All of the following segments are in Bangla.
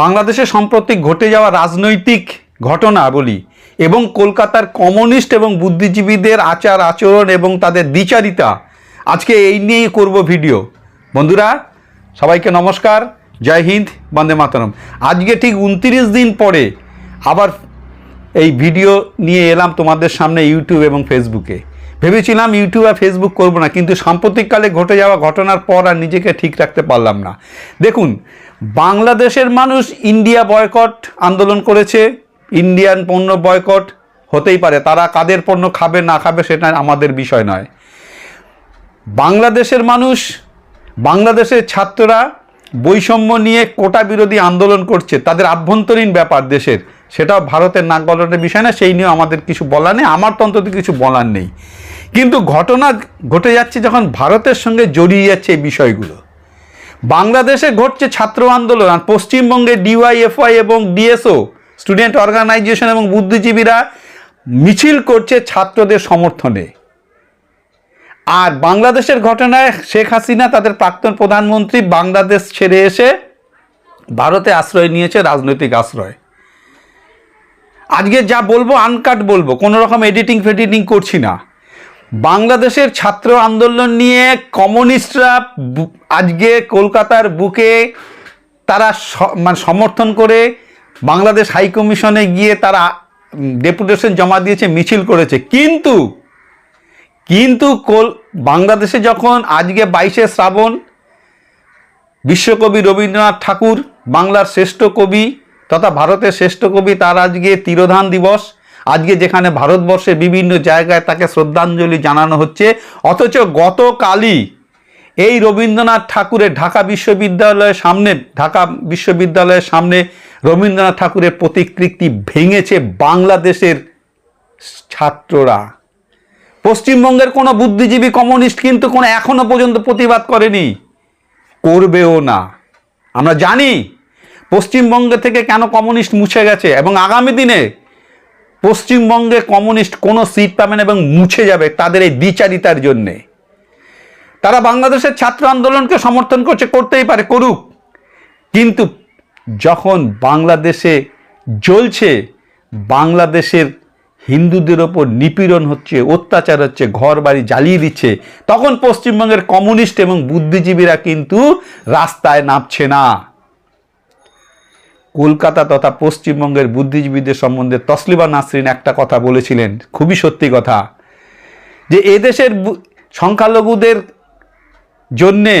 বাংলাদেশে সম্প্রতি ঘটে যাওয়া রাজনৈতিক ঘটনা বলি, এবং কলকাতার কমিউনিস্ট এবং বুদ্ধিজীবীদের আচার আচরণ এবং তাদের দ্বিচারিতা আজকে এই নিয়েই করব ভিডিও। বন্ধুরা, সবাইকে নমস্কার, জয় হিন্দ, বন্দে মাতরম। আজকে ঠিক উনত্রিশ দিন পরে আবার এই ভিডিও নিয়ে এলাম তোমাদের সামনে ইউটিউব এবং ফেসবুকে। ভেবেছিলাম ইউটিউব আর ফেসবুক করব না, কিন্তু সাম্প্রতিককালে ঘটে যাওয়া ঘটনার পর আর নিজেকে ঠিক রাখতে পারলাম না। দেখুন বাংলাদেশের মানুষ ইন্ডিয়া বয়কট আন্দোলন করেছে, ইন্ডিয়ান পণ্য বয়কট হতেই পারে। তারা কাদের পণ্য খাবে, না খাবে সেটা আমাদের বিষয় নয়। বাংলাদেশের মানুষ, বাংলাদেশের ছাত্ররা বৈষম্য নিয়ে কোটা বিরোধী আন্দোলন করছে। তাদের আভ্যন্তরীণ ব্যাপার দেশের। সেটাও ভারতের নাক গলানোর বিষয় না, সেই নিয়ে আমাদের কিছু বলার নেই। আমার তো অন্তত কিছু বলার নেই। কিন্তু ঘটনা ঘটে যাচ্ছে যখন ভারতের সঙ্গে জড়িয়ে যাচ্ছে এই বিষয়গুলো। বাংলাদেশে ঘটছে ছাত্র আন্দোলন আর পশ্চিমবঙ্গে ডিওয়াইএফআই এবং ডিএসও, স্টুডেন্ট অর্গানাইজেশন এবং বুদ্ধিজীবীরা মিছিল করছে ছাত্রদের সমর্থনে। আর বাংলাদেশের ঘটনায় শেখ হাসিনা তাদের প্রাক্তন প্রধানমন্ত্রী বাংলাদেশ ছেড়ে এসে ভারতে আশ্রয় নিয়েছে, রাজনৈতিক আশ্রয়। আজকে যা বলব আনকাট বলব, কোনো রকম এডিটিং ফেডিটিং করছি না। বাংলাদেশের ছাত্র আন্দোলন নিয়ে কমিউনিস্টরা আজকে কলকাতার বুকে তারা মানে সমর্থন করে বাংলাদেশ হাই কমিশনে গিয়ে তারা ডেপুটেশন জমা দিয়েছে, মিছিল করেছে। কিন্তু কিন্তু কোল, বাংলাদেশে যখন আজকে বাইশে শ্রাবণ বিশ্বকবি রবীন্দ্রনাথ ঠাকুর, বাংলার শ্রেষ্ঠ কবি তথা ভারতের শ্রেষ্ঠ কবি, তার আজকে তিরোধান দিবস। আজকে যেখানে ভারতবর্ষের বিভিন্ন জায়গায় তাকে শ্রদ্ধাঞ্জলি জানানো হচ্ছে। অথচ গতকালই এই রবীন্দ্রনাথ ঠাকুরের ঢাকা বিশ্ববিদ্যালয়ের সামনে, ঢাকা বিশ্ববিদ্যালয়ের সামনে রবীন্দ্রনাথ ঠাকুরের প্রতিকৃতি ভেঙেছে বাংলাদেশের ছাত্ররা। পশ্চিমবঙ্গের কোনো বুদ্ধিজীবী কমিউনিস্ট কিন্তু কোনো এখনও পর্যন্ত প্রতিবাদ করেনি। করবেও না। আমরা জানি পশ্চিমবঙ্গে থেকে কেন কমিউনিস্ট মুছে গেছে এবং আগামী দিনে পশ্চিমবঙ্গে কমিউনিস্ট কোনো সিট পাবে না এবং মুছে যাবে তাদের এই দ্বিচারিতার জন্যে। তারা বাংলাদেশের ছাত্র আন্দোলনকে সমর্থন করছে, করতেই পারে, করুক। কিন্তু যখন বাংলাদেশে জ্বলছে, বাংলাদেশের হিন্দুদের ওপর নিপীড়ন হচ্ছে, অত্যাচার হচ্ছে ঘর বাড়ি জ্বালিয়ে দিচ্ছে, তখন পশ্চিমবঙ্গের কমিউনিস্ট এবং বুদ্ধিজীবীরা কিন্তু রাস্তায় নামছে না। কলকাতা তথা পশ্চিমবঙ্গের বুদ্ধিজীবীদের সম্বন্ধে তসলিবা নাসরিন একটা কথা বলেছিলেন, খুবই সত্যি কথা, যে এদেশের সংখ্যালঘুদের জন্যে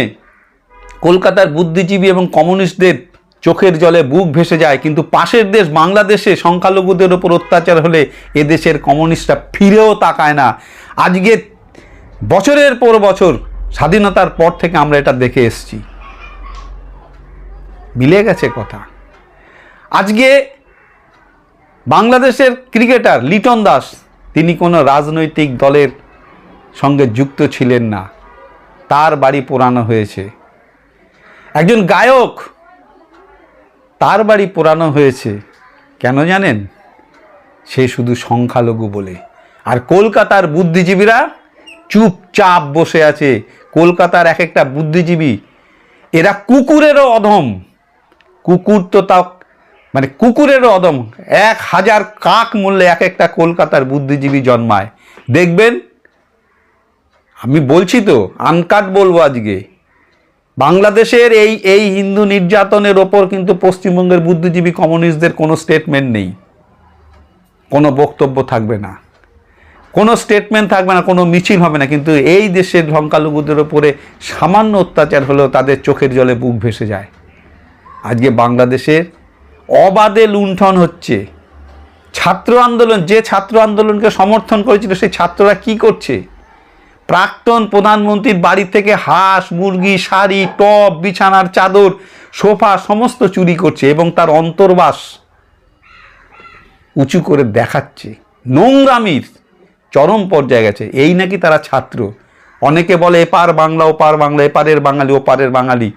কলকাতার বুদ্ধিজীবী এবং কমিউনিস্টদের চোখের জলে বুক ভেসে যায়, কিন্তু পাশের দেশ বাংলাদেশে সংখ্যালঘুদের ওপর অত্যাচার হলে এদেশের কমিউনিস্টরা ফিরেও তাকায় না। আজকে বছরের পর বছর স্বাধীনতার পর থেকে আমরা এটা দেখে এসেছি। মিলে গেছে কথা। আজকে বাংলাদেশের ক্রিকেটার লিটন দাস, তিনি কোনো রাজনৈতিক দলের সঙ্গে যুক্ত ছিলেন না। তার বাড়ি পোড়ানো হয়েছে। একজন গায়ক তার বাড়ি পোড়ানো হয়েছে। কেন জানেন? সে শুধু সংখ্যালঘু বলে। আর কলকাতার বুদ্ধিজীবীরা চুপচাপ বসে আছে। কলকাতার এক একটা বুদ্ধিজীবী, এরা কুকুরেরও অধম। কুকুর তো তাও মানে কুকুরেরও অদম এক হাজার কাক মূল্যে এক একটা কলকাতার বুদ্ধিজীবী জন্মায়। দেখবেন আমি বলছি তো আনকাট বলব আজকে। বাংলাদেশের এই এই হিন্দু নির্যাতনের ওপর কিন্তু পশ্চিমবঙ্গের বুদ্ধিজীবী কমিউনিস্টদের কোনো স্টেটমেন্ট নেই। কোনো বক্তব্য থাকবে না। কোনো স্টেটমেন্ট থাকবে না, কোনো মিছিল হবে না। কিন্তু এই দেশের সংখ্যালঘুদের ওপরে সামান্য অত্যাচার হলেও তাদের চোখের জলে বুক ভেসে যায়। আজকে বাংলাদেশের অবাধে লুণ্ঠন হচ্ছে। ছাত্র আন্দোলন, যে ছাত্র আন্দোলনকে সমর্থন করেছিল, সেই ছাত্ররা কি করছে? প্রাক্তন প্রধানমন্ত্রীর বাড়ি থেকে হাঁস, মুরগি, শাড়ি, টপ, বিছানার চাদর, সোফা সমস্ত চুরি করছে এবং তার অন্তর্বাস উঁচু করে দেখাচ্ছে। নোংরামির চরম পর্যায়ে গেছে। এই নাকি তারা ছাত্র। অনেকে বলে এপার বাংলা, ওপার বাংলা, এপারের বাঙালি, ওপারের বাঙালি।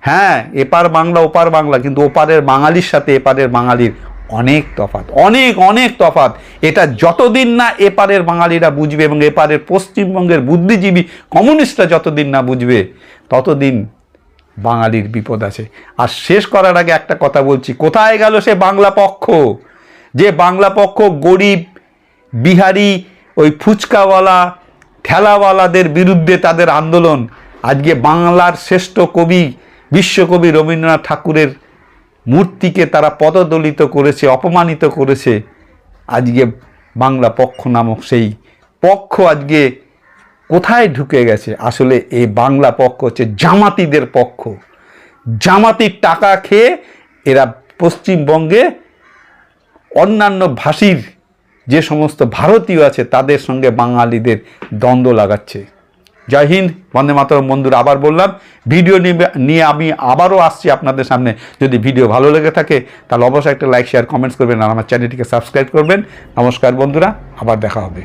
হ্যাঁ এপার বাংলা, ওপার বাংলা, কিন্তু ওপারের বাঙালির সাথে এপারের বাঙালির অনেক তফাৎ, অনেক অনেক তফাৎ। এটা যতদিন না এপারের বাঙালিরা বুঝবে এবং এপারের পশ্চিমবঙ্গের বুদ্ধিজীবী কমিউনিস্টরা যতদিন না বুঝবে, ততদিন বাঙালির বিপদ আছে। আর শেষ করার আগে একটা কথা বলছি, কোথায় গেল সে বাংলা পক্ষ? যে বাংলা পক্ষ গরিব, বিহারি, ওই ফুচকাওয়ালা, ঠেলাওয়ালাদের বিরুদ্ধে তাদের আন্দোলন। আজকে বাংলার শ্রেষ্ঠ কবি, বিশ্বকবি রবীন্দ্রনাথ ঠাকুরের মূর্তিকে তারা পদদলিত করেছে, অপমানিত করেছে। আজকে বাংলা পক্ষ নামক সেই পক্ষ আজকে কোথায় ঢুকে গেছে? আসলে এই বাংলা পক্ষ হচ্ছে জামাতিদের পক্ষ। জামাতির টাকা খেয়ে এরা পশ্চিমবঙ্গে অন্যান্য ভাষীর যে সমস্ত ভারতীয় আছে, তাদের সঙ্গে বাঙালিদের দ্বন্দ্ব লাগাচ্ছে। জয় হিন্দ, বন্দে মাতরম বন্ধুরা, আবার বললাম, ভিডিও নিয়ে আমি আবারও আসছি আপনাদের সামনে। যদি ভিডিও ভালো লেগে থাকে, তাহলে অবশ্যই একটা লাইক শেয়ার কমেন্টস করবেন, আর আমার চ্যানেলটিকে সাবস্ক্রাইব করবেন। নমস্কার বন্ধুরা, আবার দেখা হবে।